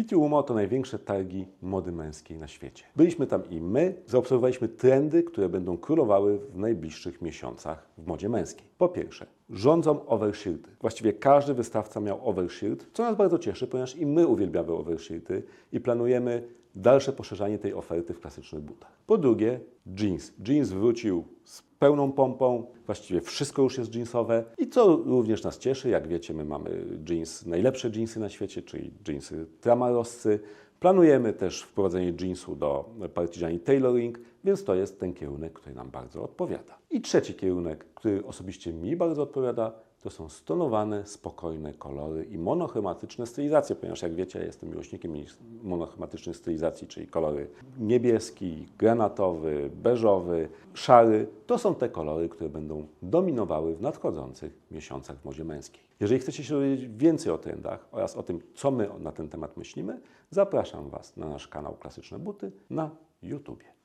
Pitti Umo to największe targi mody męskiej na świecie. Byliśmy tam i my zaobserwowaliśmy trendy, które będą królowały w najbliższych miesiącach w modzie męskiej. Po pierwsze, rządzą overshirty. Właściwie każdy wystawca miał overshirt, co nas bardzo cieszy, ponieważ i my uwielbiamy overshirty i planujemy dalsze poszerzanie tej oferty w klasycznych butach. Po drugie, jeans. Jeans wrócił z pełną pompą, właściwie wszystko już jest jeansowe i co również nas cieszy, jak wiecie, my mamy jeans, najlepsze jeansy na świecie, czyli jeansy Tramaroscy. Planujemy też wprowadzenie jeansu do Partigani Tailoring, więc to jest ten kierunek, który nam bardzo odpowiada. I trzeci kierunek, który osobiście mi bardzo odpowiada, to są stonowane, spokojne kolory i monochromatyczne stylizacje, ponieważ jak wiecie, jestem miłośnikiem monochromatycznych stylizacji, czyli kolory niebieski, granatowy, beżowy, szary. To są te kolory, które będą dominowały w nadchodzących miesiącach w modzie męskiej. Jeżeli chcecie się dowiedzieć więcej o trendach oraz o tym, co my na ten temat myślimy, zapraszam Was na nasz kanał Klasyczne Buty na YouTubie.